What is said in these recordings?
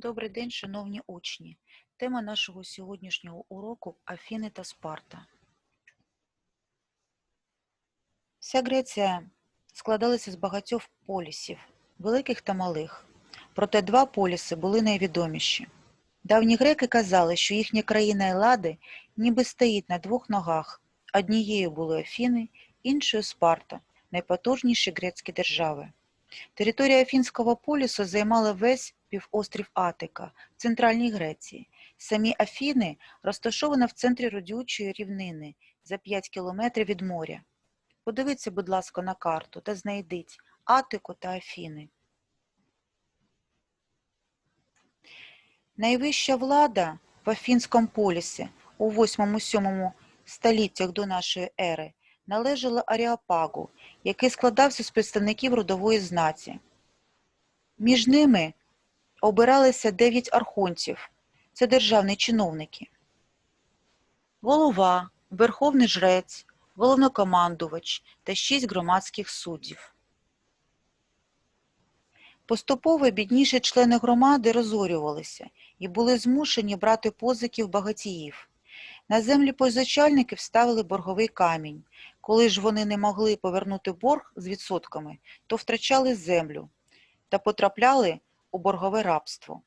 Добрий день, шановні учні. Тема нашого сьогоднішнього уроку Афіни та Спарта. Вся Греція складалася з багатьох полісів, великих та малих. Проте два поліси були найвідоміші. Давні греки казали, що їхня країна Елади ніби стоїть на двох ногах. Однією були Афіни, іншою Спарта, найпотужніші грецькі держави. Територія Афінського полісу займала весь півострів Атика в центральній Греції. Самі Афіни розташовані в центрі родючої рівнини за 5 кілометрів від моря. Подивіться, будь ласка, на карту та знайдіть Атику та Афіни. Найвища влада в Афінському полісі у 8-7 століттях до нашої ери належала Аріапагу, який складався з представників родової знаті. Між ними обиралися дев'ять архонтів – це державні чиновники. Голова, верховний жрець, головнокомандувач та шість громадських суддів. Поступово бідніші члени громади розорювалися і були змушені брати позики в багатіїв. На землі позичальників ставили борговий камінь. Коли ж вони не могли повернути борг з відсотками, то втрачали землю та потрапляли у боргове рабство.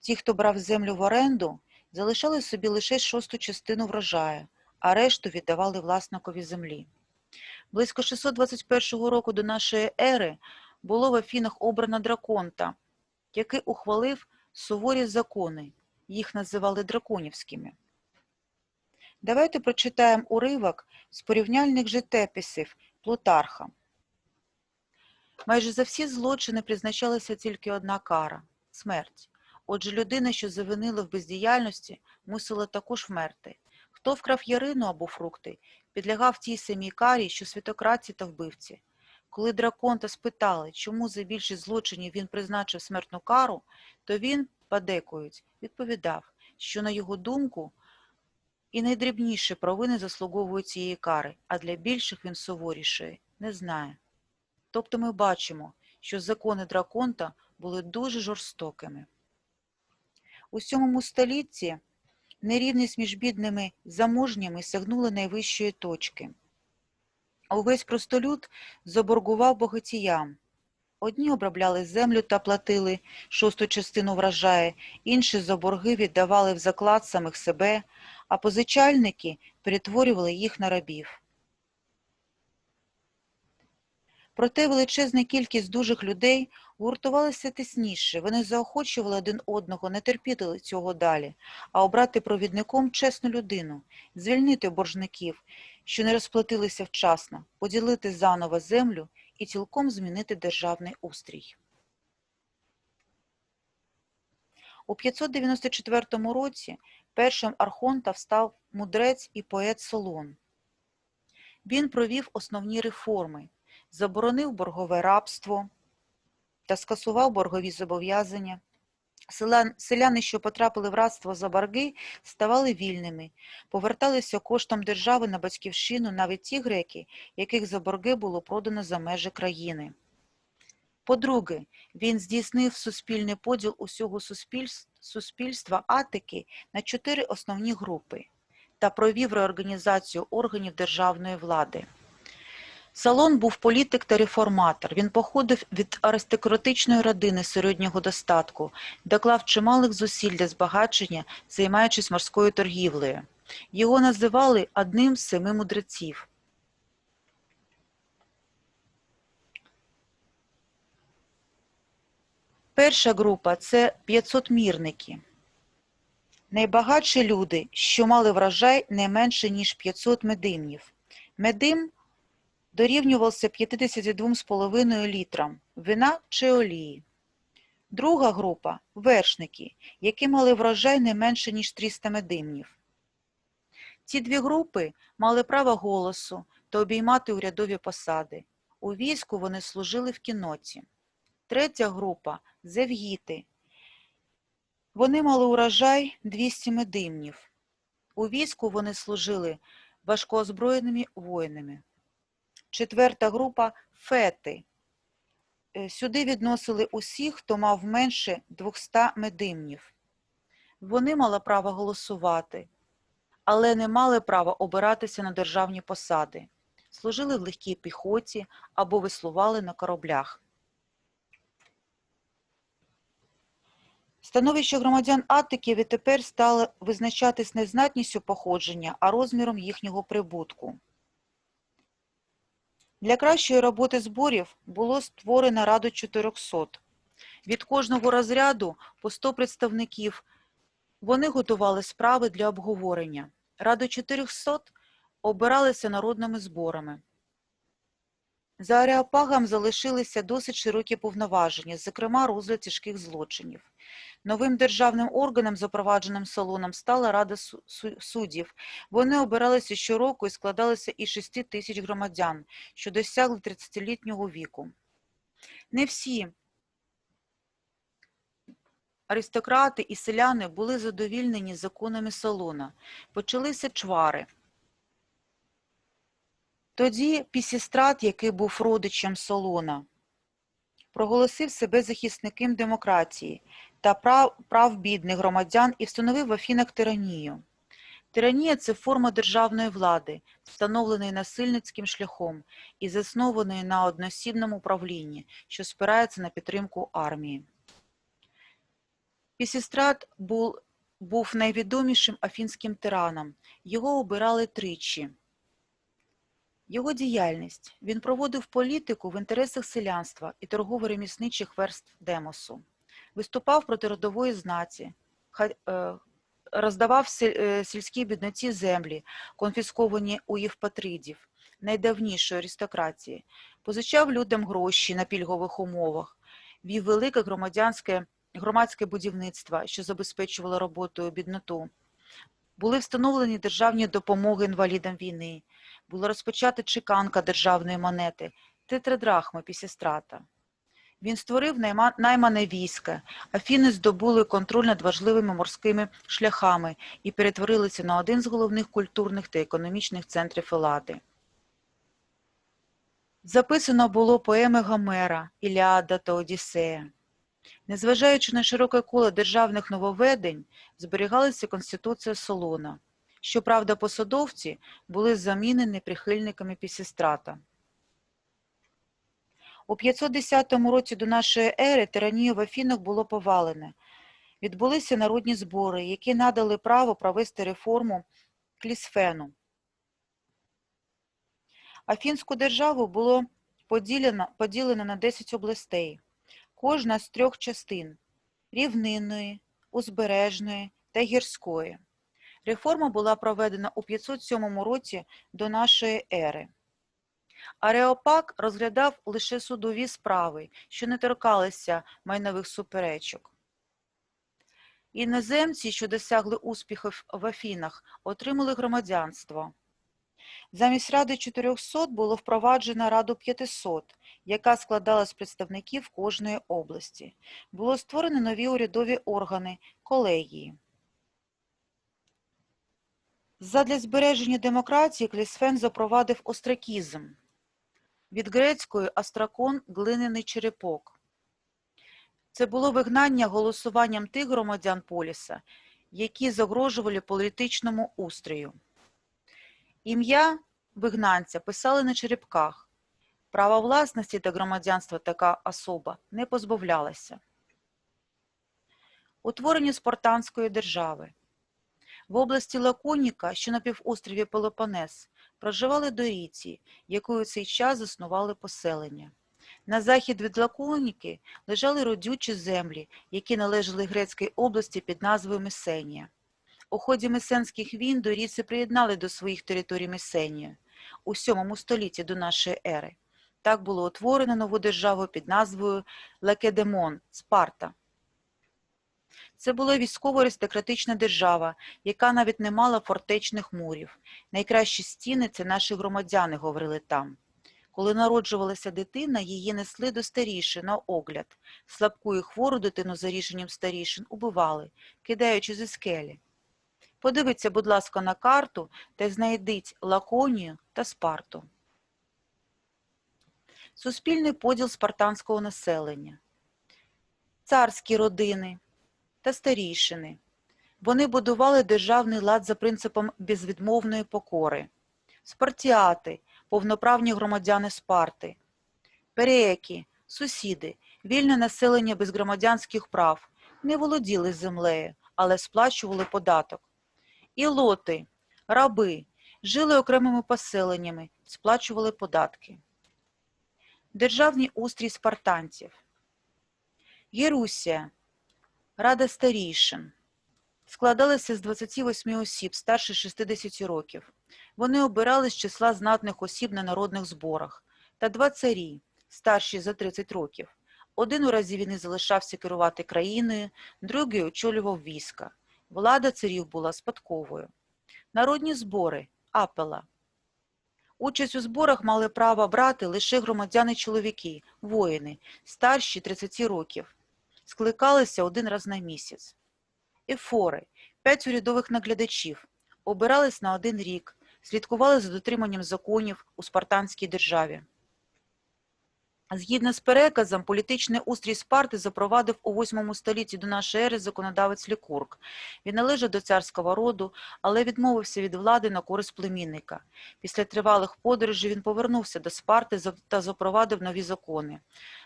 Ті, хто брав землю в оренду, залишали собі лише шосту частину врожаю, а решту віддавали власникові землі. Близько 621 року до нашої ери було в Афінах обрано драконта, який ухвалив суворі закони, їх називали драконівськими. Давайте прочитаємо уривок з порівняльних житеписів Плутарха. Майже за всі злочини призначалася тільки одна кара – смерть. Отже, людина, що завинила в бездіяльності, мусила також вмерти. Хто вкрав ярину або фрукти, підлягав тій самій карі, що святократі та вбивці. Коли драконта спитали, чому за більшість злочинів він призначив смертну кару, то він, подекують, відповідав, що, на його думку, і найдрібніші провини заслуговують цієї кари, а для більших він суворішої не знає. Тобто ми бачимо, що закони драконта були дуже жорстокими. У сьомому столітті нерівність між бідними і заможніми сягнула найвищої точки. Увесь простолюд заборгував богатіям. Одні обробляли землю та платили шосту частину врожаю, інші за борги віддавали в заклад самих себе, а позичальники перетворювали їх на рабів. Проте величезна кількість дужих людей гуртувалися тісніше, вони заохочували один одного не терпіти цього далі, а обрати провідником чесну людину, звільнити боржників, що не розплатилися вчасно, поділити заново землю і цілком змінити державний устрій. У 594 році першим архонтом став мудрець і поет Солон. Він провів основні реформи, заборонив боргове рабство та скасував боргові зобов'язання. Селяни, що потрапили в рабство за борги, ставали вільними, поверталися коштом держави на батьківщину навіть ті греки, яких за борги було продано за межі країни. По-друге, він здійснив суспільний поділ усього суспільства Атики на чотири основні групи та провів реорганізацію органів державної влади. Салон був політик та реформатор. Він походив від аристократичної родини середнього достатку, доклав чималих зусиль для збагачення, займаючись морською торгівлею. Його називали одним з семи мудреців. Перша група – це 500-мірники. Найбагатші люди, що мали врожай не менше, ніж 500 медимнів. Медим дорівнювався 52,5 літрам вина чи олії. Друга група – вершники, які мали врожай не менше, ніж 300 медимнів. Ці дві групи мали право голосу та обіймати урядові посади. У війську вони служили в кіноті. Третя група – зевгіти. Вони мали урожай 200 медимнів. У війську вони служили важкоозброєними воїнами. Четверта група – фети. Е, Сюди відносили усіх, хто мав менше 200 медимнів. Вони мали право голосувати, але не мали права обиратися на державні посади, служили в легкій піхоті або веслували на кораблях. Становище громадян Аттики відтепер стало визначатись не знатністю походження, а розміром їхнього прибутку. Для кращої роботи зборів було створено Раду 400. Від кожного розряду по 100 представників. Вони готували справи для обговорення. Раду 400 обиралися народними зборами. За Ареопагом залишилися досить широкі повноваження, зокрема розгляд тяжких злочинів. Новим державним органом, запровадженим салоном, стала Рада су- су- суддів. Вони обиралися щороку і складалися із 6 тисяч громадян, що досягли 30-літнього віку. Не всі аристократи і селяни були задовільнені законами салона. Почалися чвари. Тоді Пісістрат, який був родичем Солона, проголосив себе захисником демократії та прав, прав бідних громадян і встановив в Афінах тиранію. Тиранія – це форма державної влади, встановленої насильницьким шляхом і заснованої на односібному управлінні, що спирається на підтримку армії. Пісістрат був, був найвідомішим афінським тираном. Його обирали тричі. Його діяльність. Він проводив політику в інтересах селянства і торгово-ремісничих верств Демосу. Виступав проти родової знаті, е, роздавав е, сільській бідноті землі, конфісковані у Євпатридів, найдавнішої аристократії, позичав людям гроші на пільгових умовах, вів велике громадянське громадське будівництво, що забезпечувало роботою бідноту. Були встановлені державні допомоги інвалідам війни, була розпочата чеканка державної монети, тетрадрахми пісістрата. Він створив найма- наймане військо, Афіни здобули контроль над важливими морськими шляхами і перетворилися на один з головних культурних та економічних центрів Елади. Записано було поеми Гомера, Іліада та Одіссея. Незважаючи на широке коло державних нововведень, зберігалася Конституція Солона. Щоправда, посадовці були замінені прихильниками Пісістрата. У 510 році до нашої ери тиранію в Афінах було повалене. Відбулися народні збори, які надали право провести реформу Клісфену. Афінську державу було поділено, поділено на 10 областей кожна з трьох частин рівнинної, узбережної та гірської. Реформа була проведена у 507 році до нашої ери. Ареопак розглядав лише судові справи, що не торкалися майнових суперечок. Іноземці, що досягли успіхів в Афінах, отримали громадянство. Замість Ради 400 було впроваджено Раду 500, яка складалась з представників кожної області. Було створено нові урядові органи – колегії. Задля збереження демократії Клісфен запровадив остракізм. Від грецької «астракон» – глиняний черепок. Це було вигнання голосуванням тих громадян поліса, які загрожували політичному устрою. Ім'я вигнанця писали на черепках. Права власності та громадянства така особа не позбавлялася. Утворення спартанської держави. В області Лаконіка, що на півострові Пелопонес, проживали дорійці, які у цей час заснували поселення. На захід від Лаконіки лежали родючі землі, які належали грецькій області під назвою Месенія. У ході месенських війн дорійці приєднали до своїх територій Месенію у 7 столітті до нашої ери. Так було утворено нову державу під назвою Лекедемон – Спарта. Це була військово-аристократична держава, яка навіть не мала фортечних мурів. Найкращі стіни – це наші громадяни, говорили там. Коли народжувалася дитина, її несли до старішин на огляд. Слабку і хвору дитину за рішенням старішин убивали, кидаючи зі скелі. Подивіться, будь ласка, на карту та знайдіть Лаконію та Спарту. суспільний поділ спартанського населення, царські родини та старійшини. Вони будували державний лад за принципом безвідмовної покори, спартіати, повноправні громадяни Спарти, переяки, сусіди, вільне населення без громадянських прав, не володіли землею, але сплачували податок. Ілоти, раби, жили окремими поселеннями, сплачували податки. Державний устрій спартанців. Єрусія, рада старійшин. Складалася з 28 осіб старше 60 років. Вони обирали з числа знатних осіб на народних зборах та два царі, старші за 30 років. Один у разі війни залишався керувати країною, другий очолював війська. Влада царів була спадковою. Народні збори апела. Участь у зборах мали право брати лише громадяни-чоловіки, воїни, старші 30 років. Скликалися один раз на місяць. Ефори – п'ять урядових наглядачів, обирались на один рік, слідкували за дотриманням законів у спартанській державі. Згідно з переказом, політичний устрій Спарти запровадив у 8 столітті до нашої ери законодавець Лікург. Він належав до царського роду, але відмовився від влади на користь племінника. Після тривалих подорожей він повернувся до Спарти та запровадив нові закони.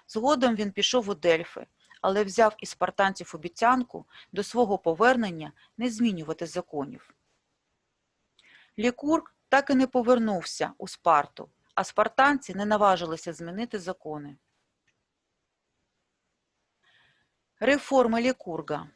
Згодом він пішов у Дельфи, але взяв із спартанців обіцянку до свого повернення не змінювати законів. Лікург так і не повернувся у Спарту, а спартанці не наважилися змінити закони. Реформи Лікурга.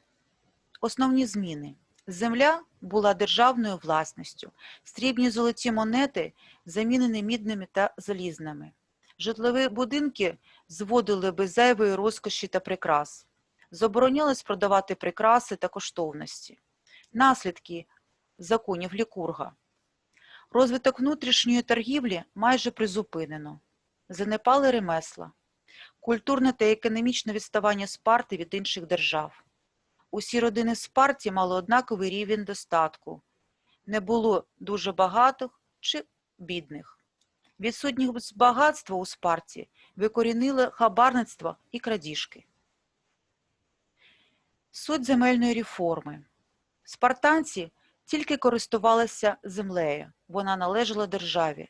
Основні зміни. Земля була державною власністю. Срібні золоті монети замінені мідними та залізними. Житлові будинки зводили без зайвої розкоші та прикрас. Заборонялось продавати прикраси та коштовності. Наслідки законів Лікурга. Розвиток внутрішньої торгівлі майже призупинено. Занепали ремесла. Культурне та економічне відставання Спарти від інших держав. Усі родини Спарті мали однаковий рівень достатку. Не було дуже багатих чи бідних. Відсутність багатства у Спарті викорінили хабарництво і крадіжки. Суть земельної реформи. Спартанці тільки користувалися землею, вона належала державі.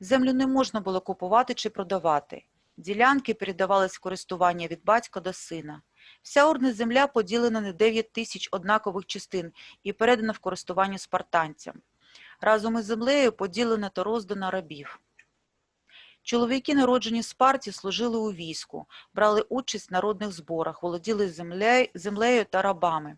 Землю не можна було купувати чи продавати. Ділянки передавались в користування від батька до сина. Вся орна земля поділена на 9 тисяч однакових частин і передана в користування спартанцям. Разом із землею поділена та роздана рабів. Чоловіки, народжені в Спарті, служили у війську, брали участь в народних зборах, володіли землею, землею та рабами.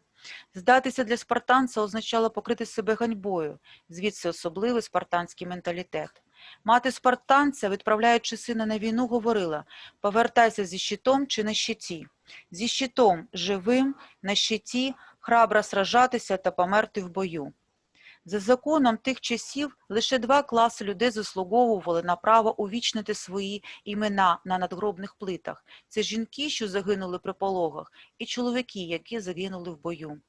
Здатися для спартанця означало покрити себе ганьбою, звідси особливий спартанський менталітет. Мати спартанця, відправляючи сина на війну, говорила «повертайся зі щитом чи на щиті». Зі щитом живим, на щиті, храбро сражатися та померти в бою. За законом тих часів лише два класи людей заслуговували на право увічнити свої імена на надгробних плитах. Це жінки, що загинули при пологах, і чоловіки, які загинули в бою.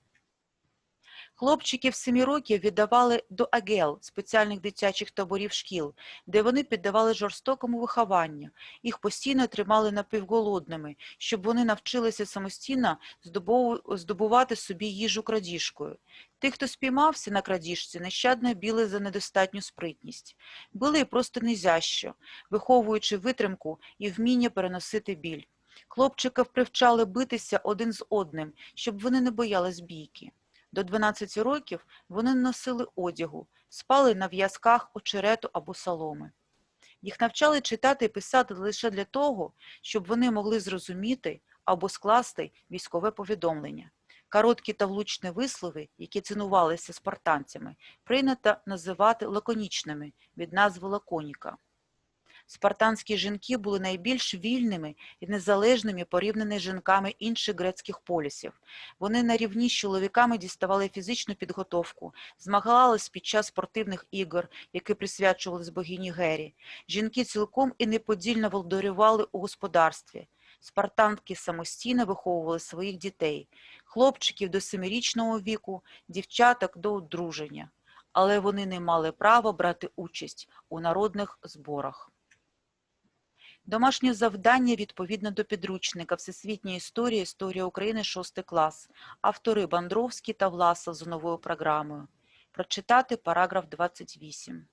Хлопчиків семи років віддавали до агел, спеціальних дитячих таборів шкіл, де вони піддавали жорстокому вихованню. Їх постійно тримали напівголодними, щоб вони навчилися самостійно здобувати собі їжу крадіжкою. Тих, хто спіймався на крадіжці, нещадно біли за недостатню спритність. Били просто незящо, виховуючи витримку і вміння переносити біль. Хлопчиків привчали битися один з одним, щоб вони не боялись бійки. До 12 років вони носили одягу, спали на в'язках очерету або соломи. Їх навчали читати і писати лише для того, щоб вони могли зрозуміти або скласти військове повідомлення. Короткі та влучні вислови, які цінувалися спартанцями, прийнято називати лаконічними від назви лаконіка. Спартанські жінки були найбільш вільними і незалежними порівняно з жінками інших грецьких полісів. Вони на рівні з чоловіками діставали фізичну підготовку, змагались під час спортивних ігор, які присвячувались богині Гері. Жінки цілком і неподільно володарювали у господарстві. Спартанки самостійно виховували своїх дітей, хлопчиків до семирічного віку, дівчаток до одруження. Але вони не мали права брати участь у народних зборах. Домашнє завдання відповідно до підручника Всесвітня історія, історія України, 6 клас. Автори Бандровський та Власов за новою програмою. Прочитати параграф 28.